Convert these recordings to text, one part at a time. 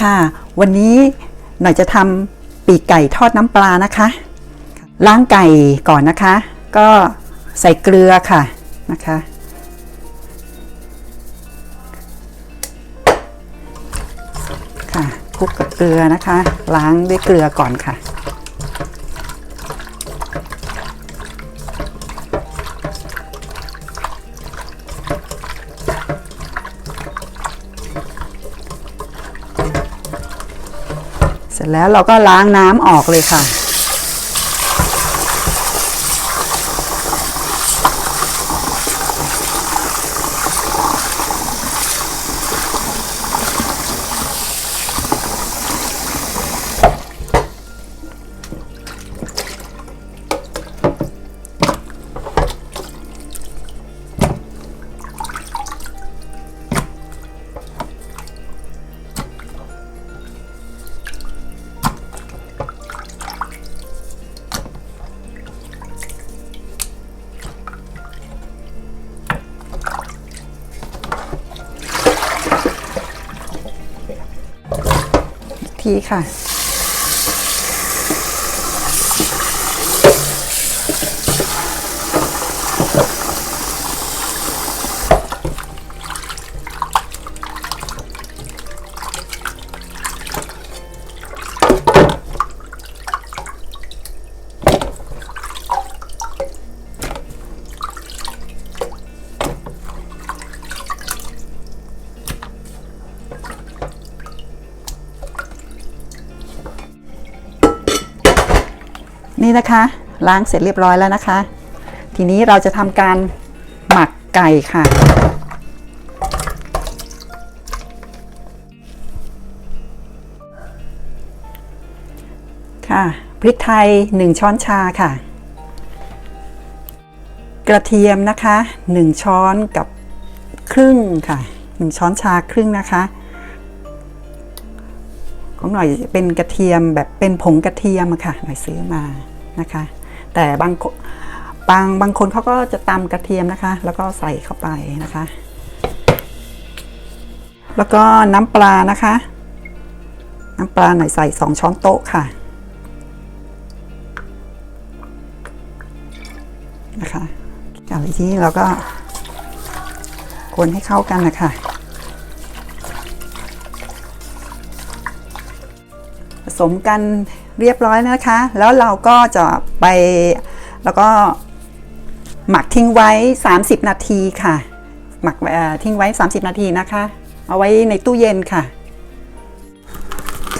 ค่ะ วันนี้หน่อยจะทำปีกไก่ทอดน้ำปลานะคะ ล้างไก่ก่อนนะคะ ก็ใส่เกลือค่ะนะคะ ค่ะคลุกกับเกลือนะคะ ล้างด้วยเกลือก่อนค่ะ แล้วเราก็ล้างน้ำออกเลยค่ะ กทีค่ะ นี่นะคะ ล้างเสร็จเรียบร้อยแล้วนะคะ ทีนี้เราจะทำการหมักไก่ค่ะ ค่ะ พริกไทย 1 ช้อนชาค่ะ กระเทียมนะคะ 1 ช้อนกับครึ่งค่ะ 1 ช้อนชาครึ่งนะคะ หน่อยเป็นกระเทียมแบบเป็นผงกระเทียมอะค่ะหน่อยซื้อมานะคะ แต่บางบางบางคนเขาก็จะตำกระเทียมนะคะ แล้วก็ใส่เข้าไปนะคะ แล้วก็น้ำปลานะคะ น้ำปลาหน่อยใส่สองช้อนโต๊ะค่ะนะคะจากที่เราก็คนให้เข้ากันนะคะ สมกันเรียบร้อยนะคะ แล้วเราก็จะไปแล้วก็หมักทิ้งไว้ 30 นาทีค่ะ หมักทิ้งไว้ 30 นาทีนะคะ เอาไว้ในตู้เย็นค่ะ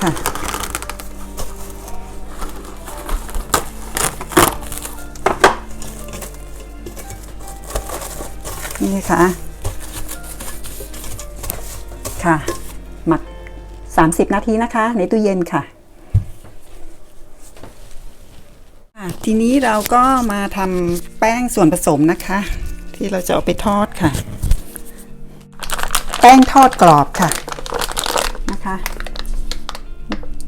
ค่ะนี่ค่ะค่ะ หมัก 30 นาทีนะคะ ในตู้เย็นค่ะอะ ทีนี้เราก็มาทำแป้งส่วนผสมนะคะ ที่เราจะเอาไปทอดค่ะ แป้งทอดกรอบค่ะนะคะ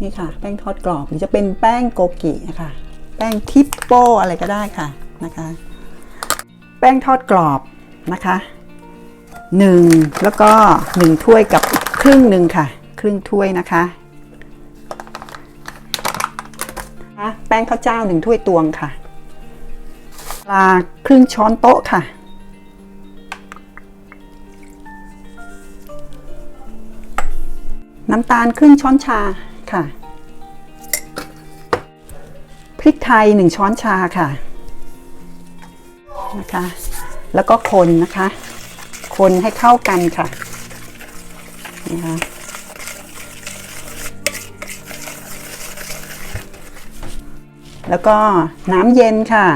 นี่ค่ะ แป้งทอดกรอบหรือจะเป็นแป้งโกกินะคะแป้งทิปโป้อะไรก็ได้ค่ะนะคะ แป้งทอดกรอบนะคะหนึ่งแล้วก็หนึ่งถ้วยกับครึ่งหนึ่งค่ะ ครึ่งถ้วยนะคะ แป้งข้าวเจ้าหนึ่งถ้วยตวงค่ะปลาครึ่งช้อนโต๊ะค่ะ น้ำตาลครึ่งช้อนชาค่ะพริกไทยหนึ่งช้อนชาค่ะนะคะ แล้วก็คนนะคะ คนให้เข้ากันค่ะนะคะ แล้วก็น้ำเย็นค่ะ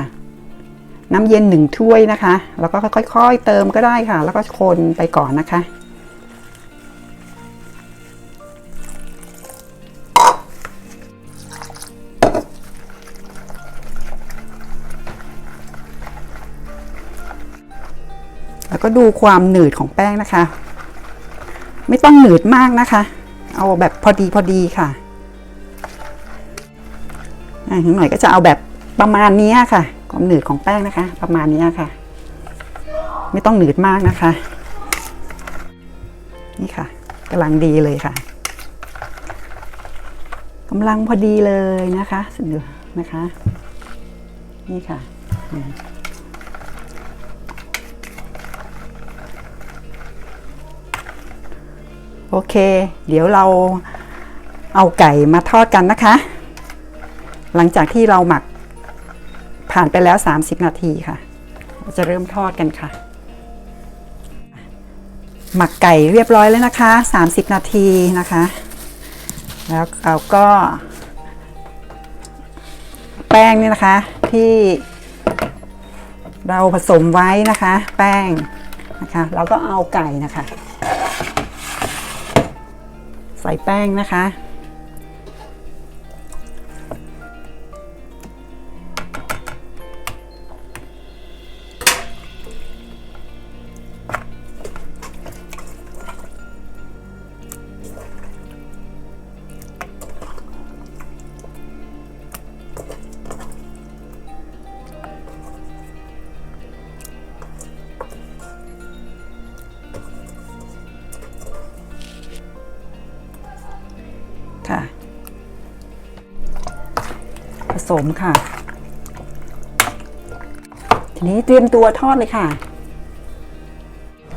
น้ำเย็นหนึ่งถ้วยนะคะ แล้วก็ค่อย ๆ เติมก็ได้ค่ะ แล้วก็คนไปก่อนนะคะ แล้วก็ดูความหนืดของแป้งนะคะ ไม่ต้องหนืดมากนะคะ เอาแบบพอดีพอดีค่ะ อ่าหน่อยก็จะเอาแบบประมาณนี้ค่ะ ความหนืดของแป้งนะคะ ประมาณนี้ค่ะ ไม่ต้องหนืดมากนะคะ นี่ค่ะกำลังดีเลยค่ะกำลังพอดีเลยนะคะสดูนะคะ นี่ค่ะโอเค เดี๋ยวเราเอาไก่มาทอดกันนะคะ หลังจากที่เราหมักผ่านไปแล้ว 30 นาทีค่ะเราจะเริ่มทอดกันค่ะ หมักไก่เรียบร้อยแล้วนะคะ 30 นาทีนะคะ แล้วเราก็ แป้งนี่นะคะที่เราผสมไว้นะคะ แป้งนะคะเราก็เอาไก่นะคะ ใส่แป้งนะคะ ค่ะ ผสมค่ะ ทีนี้เตรียมตัวทอดเลยค่ะ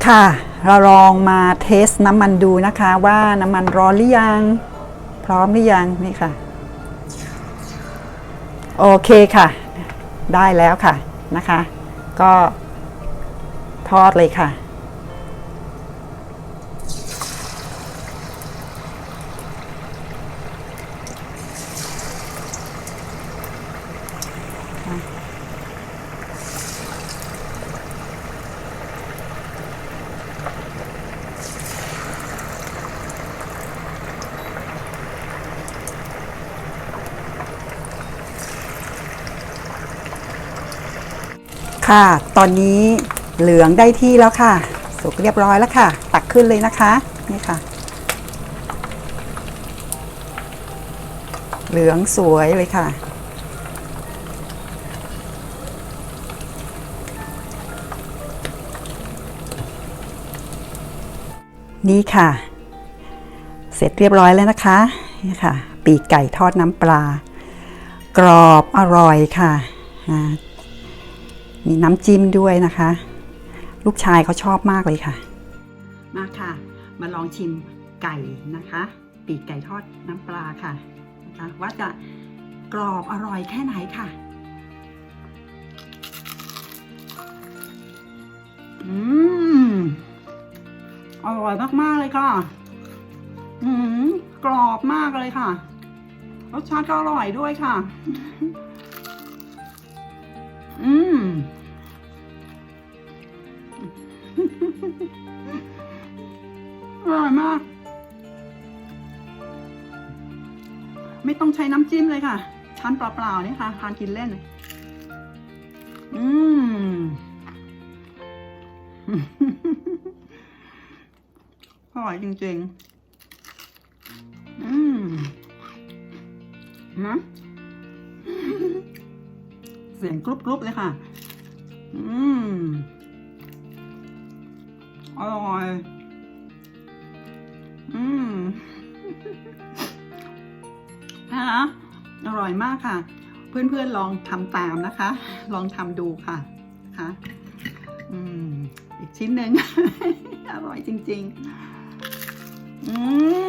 ค่ะ เราลองมาเทสน้ำมันดูนะคะว่าน้ำมันร้อนหรือยัง พร้อมหรือยังนี่ค่ะ โอเคค่ะ ได้แล้วค่ะนะคะ ก็ทอดเลยค่ะ ค่ะ ตอนนี้เหลืองได้ที่แล้วค่ะ สุกเรียบร้อยแล้วค่ะ ตักขึ้นเลยนะคะ นี่ค่ะ เหลืองสวยเลยค่ะ นี่ค่ะ เสร็จเรียบร้อยแล้วนะคะ นี่ค่ะ ปีกไก่ทอดน้ำปลา กรอบอร่อยค่ะอ่า มีน้ำจิ้มด้วยนะคะ ลูกชายเขาชอบมากเลยค่ะ มาค่ะ มาลองชิมไก่นะคะ ปีกไก่ทอดน้ำปลาค่ะนะคะว่าจะกรอบอร่อยแค่ไหนค่ะ อืม อร่อยมาก ๆ เลยค่ะ อืม กรอบมากเลยค่ะ รสชาติก็อร่อยด้วยค่ะ อืมอร่อยมาก ไม่ต้องใช้น้ำจิ้มเลยค่ะทานเปล่าๆนี่ค่ะทานกินเล่น อืมอร่อยจริงๆ อืมนะ เสียงกรุบๆเลยค่ะ อืม อร่อย อืมนะคะอร่อยมากค่ะ เพื่อนๆลองทำตามนะคะ ลองทำดูค่ะนะคะอืม อีกชิ้นหนึ่งอร่อยจริง ๆ อืม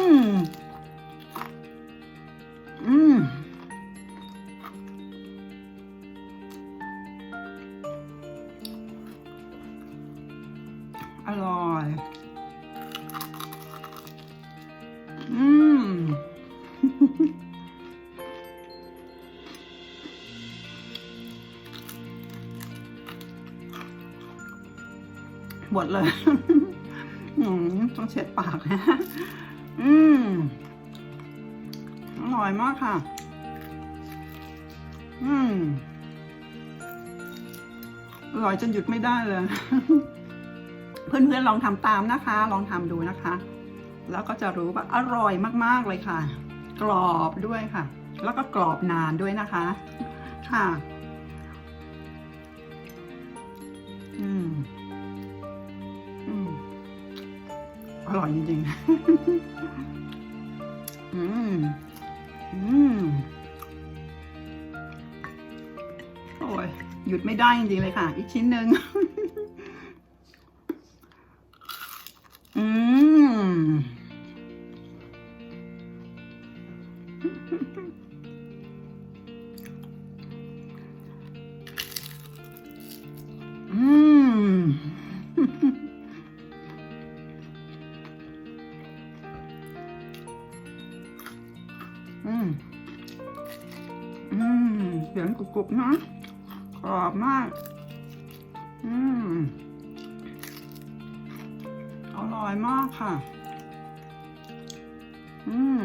หมดเลยอืมต้องเช็ดปากนะอืมอร่อยมากค่ะ อืมอร่อยจนหยุดไม่ได้เลย เพื่อนๆลองทำตามนะคะ ลองทำดูนะคะ แล้วก็จะรู้ว่าอร่อยมากๆเลยค่ะ กรอบด้วยค่ะ แล้วก็กรอบนานด้วยนะคะ ค่ะ อืม อร่อยจริงๆ อืม อืม โอ้ย หยุดไม่ได้จริงๆเลยค่ะ อีกชิ้นหนึ่ง กรุบๆนะกรอบมาก อืมอร่อยมากค่ะ อืม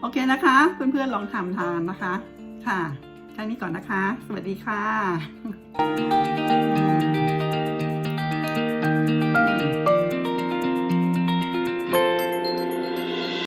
โอเคนะคะ เพื่อนๆลองทำทานนะคะ ค่ะ แค่นี้ก่อนนะคะ สวัสดีค่ะ